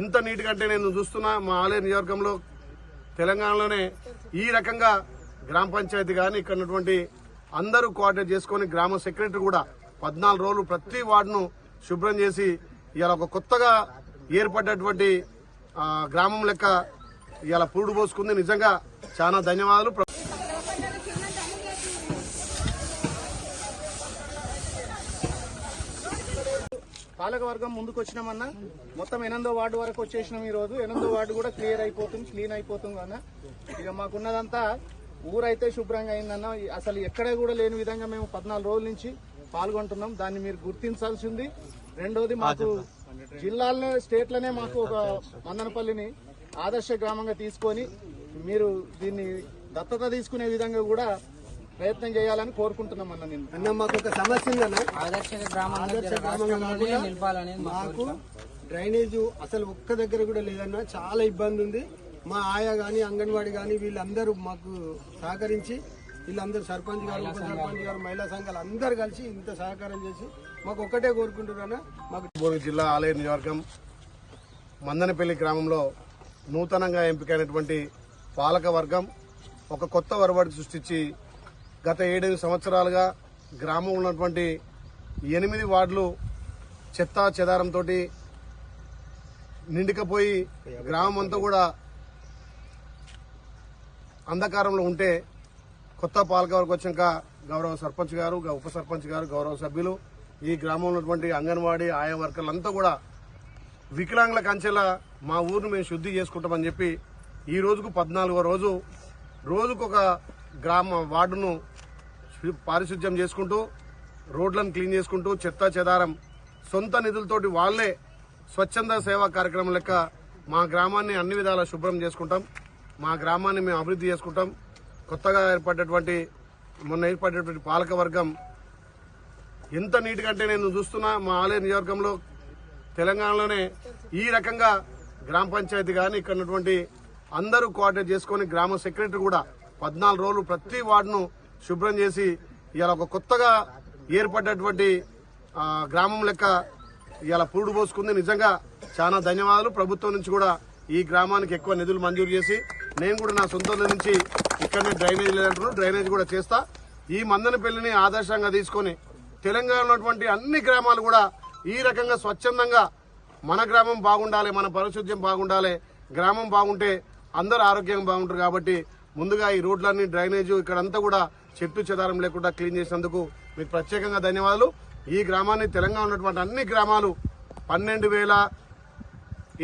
ఎంత నీట్గా అంటే నేను చూస్తున్నా మా ఆలయ నియోజకంలో తెలంగాణలోనే ఈ రకంగా గ్రామ పంచాయతీ కానీ ఇక్కడ ఉన్నటువంటి అందరూ కోఆర్డినేట్ చేసుకొని గ్రామ సెక్రటరీ కూడా పద్నాలుగు రోజులు ప్రతి వార్డును శుభ్రం చేసి ఇవాళ ఒక కొత్తగా ఏర్పడ్డటువంటి గ్రామం లెక్క ఇవాళ పురుడు పోసుకుంది. నిజంగా చాలా ధన్యవాదాలు. పాలకవర్గం ముందుకు వచ్చినామన్నా మొత్తం ఎనిమిదో వార్డు వరకు వచ్చేసినాం ఈ రోజు ఎనిమిదో వార్డు కూడా క్లియర్ అయిపోతుంది క్లీన్ అయిపోతుంది అన్న. ఇక మాకున్నదంతా ఊరైతే శుభ్రంగా అయిందన్న. అసలు ఎక్కడ కూడా లేని విధంగా మేము పద్నాలుగు రోజుల నుంచి పాల్గొంటున్నాం. దాన్ని మీరు గుర్తించాల్సింది. రెండోది మాకు జిల్లాలనే స్టేట్లనే మాకు ఒక మందనపల్లిని ఆదర్శ గ్రామంగా తీసుకొని మీరు దీన్ని దత్తత తీసుకునే విధంగా కూడా ప్రయత్నం చేయాలని కోరుకుంటున్నాం అన్న నేను. అన్న మాకు ఒక సమస్య ఉందన్న. ఆదర్శ మాకు డ్రైనేజ్ అసలు ఒక్క దగ్గర కూడా లేదన్న. చాలా ఇబ్బంది ఉంది. మా ఆయా కానీ అంగన్వాడీ కానీ వీళ్ళందరూ మాకు సహకరించి వీళ్ళందరూ సర్పంచ్ గారు ఉప సర్పంచ్ గారు మహిళా సంఘాలు అందరు కలిసి ఇంత సహకారం చేసి మాకు ఒక్కటే కోరుకుంటున్నాను మాకు భువనగిరి జిల్లా ఆలయ నియోజకవర్గం మందనపల్లి గ్రామంలో నూతనంగా ఎంపికైనటువంటి పాలక వర్గం ఒక కొత్త వరవడి సృష్టించి గత ఏడెనిమిది సంవత్సరాలుగా గ్రామంలో ఉన్నటువంటి ఎనిమిది వార్డులు చెత్త చెదారంతో నిండికపోయి గ్రామం అంతా కూడా అంధకారంలో ఉంటే కొత్త పాలకవర్గం వచ్చాక గౌరవ సర్పంచ్ గారు గ- ఉప సర్పంచ్ గారు గౌరవ సభ్యులు ఈ గ్రామంలో ఉన్నటువంటి అంగన్వాడీ ఆయా వర్కర్లంతా కూడా వికలాంగుల కంచెలా మా ఊరిని మేము శుద్ధి చేసుకుంటామని చెప్పి ఈ రోజుకు పద్నాలుగో రోజు రోజుకొక గ్రామ వార్డును పారిశుద్ధ్యం పారిశుధ్యం చేసుకుంటూ రోడ్లను క్లీన్ చేసుకుంటూ చెత్త చెదారం సొంత నిధులతోటి వాళ్ళే స్వచ్ఛంద సేవా కార్యక్రమం లెక్క మా గ్రామాన్ని అన్ని విధాలా శుభ్రం చేసుకుంటాం. మా గ్రామాన్ని మేము అభివృద్ధి చేసుకుంటాం. కొత్తగా ఏర్పడ్డటువంటి మొన్న ఏర్పడేటువంటి పాలక వర్గం ఎంత నీట్గా అంటే నేను చూస్తున్నా మా ఆలయ నియోజకవర్గంలో తెలంగాణలోనే ఈ రకంగా గ్రామ పంచాయతీ కానీ ఇక్కడ ఉన్నటువంటి అందరూ కోఆర్డినేట్ చేసుకొని గ్రామ సెక్రటరీ కూడా పద్నాలుగు రోజులు ప్రతి వార్డును శుభ్రం చేసి ఇవాళ ఒక కొత్తగా ఏర్పడ్డటువంటి గ్రామం లెక్క ఇవాళ పురుడు పోసుకుంది. నిజంగా చాలా ధన్యవాదాలు. ప్రభుత్వం నుంచి కూడా ఈ గ్రామానికి ఎక్కువ నిధులు మంజూరు చేసి నేను కూడా నా సొంత నుంచి ఇక్కడనే డ్రైనేజ్ లేదంటున్నాను డ్రైనేజ్ కూడా చేస్తా. ఈ మందనపల్లిని ఆదర్శంగా తీసుకొని తెలంగాణలో ఉన్నటువంటి అన్ని గ్రామాలు కూడా ఈ రకంగా స్వచ్ఛందంగా మన గ్రామం బాగుండాలి మన పరిశుద్ధ్యం బాగుండాలి గ్రామం బాగుంటే అందరూ ఆరోగ్యంగా బాగుంటారు కాబట్టి ముందుగా ఈ రోడ్లన్నీ డ్రైనేజ్ ఇక్కడంతా కూడా చెట్టు చెదారం లేకుండా క్లీన్ చేసినందుకు మీకు ప్రత్యేకంగా ధన్యవాదాలు. ఈ గ్రామాన్ని తెలంగాణ ఉన్నటువంటి అన్ని గ్రామాలు పన్నెండు వేల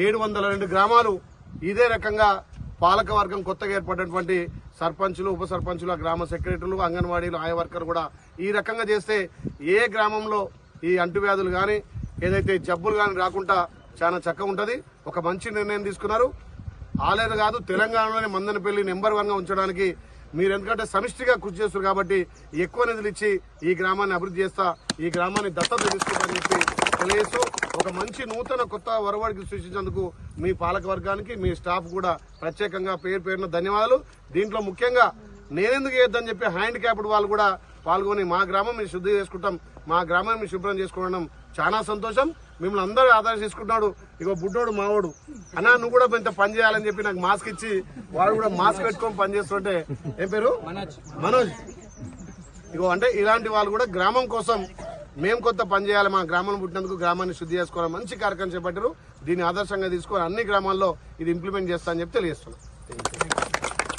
ఏడు వందల రెండు గ్రామాలు ఇదే రకంగా పాలకవర్గం కొత్తగా ఏర్పడినటువంటి సర్పంచులు ఉప సర్పంచులు గ్రామ సెక్రటరీలు అంగన్వాడీలు ఆయా వర్కర్ కూడా ఈ రకంగా చేస్తే ఏ గ్రామంలో ఈ అంటువ్యాధులు కానీ ఏదైతే జబ్బులు కానీ రాకుండా చాలా చక్కగా ఉంటుంది. ఒక మంచి నిర్ణయం తీసుకున్నారు. ఆలేదు కాదు తెలంగాణలోనే మందనపల్లి నెంబర్ వన్గా ఉంచడానికి మీరు ఎందుకంటే సమిష్టిగా కృషి చేస్తారు కాబట్టి ఎక్కువ నిధులు ఇచ్చి ఈ గ్రామాన్ని అభివృద్ధి చేస్తా ఈ గ్రామాన్ని దత్తత తీసుకుంటారని చెప్పి తెలియజేస్తూ ఒక మంచి నూతన కొత్త వరవడికి సృష్టించేందుకు మీ పాలక వర్గానికి మీ స్టాఫ్ కూడా ప్రత్యేకంగా పేరు పేరున ధన్యవాదాలు. దీంట్లో ముఖ్యంగా నేనెందుకు చేయొద్దని చెప్పి హ్యాండిక్యాప్డ్ వాళ్ళు కూడా పాల్గొని మా గ్రామం మేము శుద్ధి చేసుకుంటాం మా గ్రామాన్ని శుభ్రం చేసుకోవడం చాలా సంతోషం. మిమ్మల్ని అందరూ ఆదర్శ తీసుకుంటున్నాడు. ఇగో బుడ్డోడు మావోడు. అన్నా నువ్వు కూడా ఇంత పని చేయాలని చెప్పి నాకు మాస్క్ ఇచ్చి వాడు కూడా మాస్క్ పెట్టుకొని పని చేస్తుంటే ఏం పేరు? మనోజ్. ఇగో అంటే ఇలాంటి వాళ్ళు కూడా గ్రామం కోసం మేము కొత్త పని చేయాలి. మా గ్రామం పుట్టినందుకు గ్రామాన్ని శుద్ధి చేసుకోవాలి మంచి కార్యక్రమం చేపట్టారు దీన్ని ఆదర్శంగా తీసుకొని అన్ని గ్రామాల్లో ఇది ఇంప్లిమెంట్ చేస్తా అని చెప్పి తెలియజేస్తున్నాం.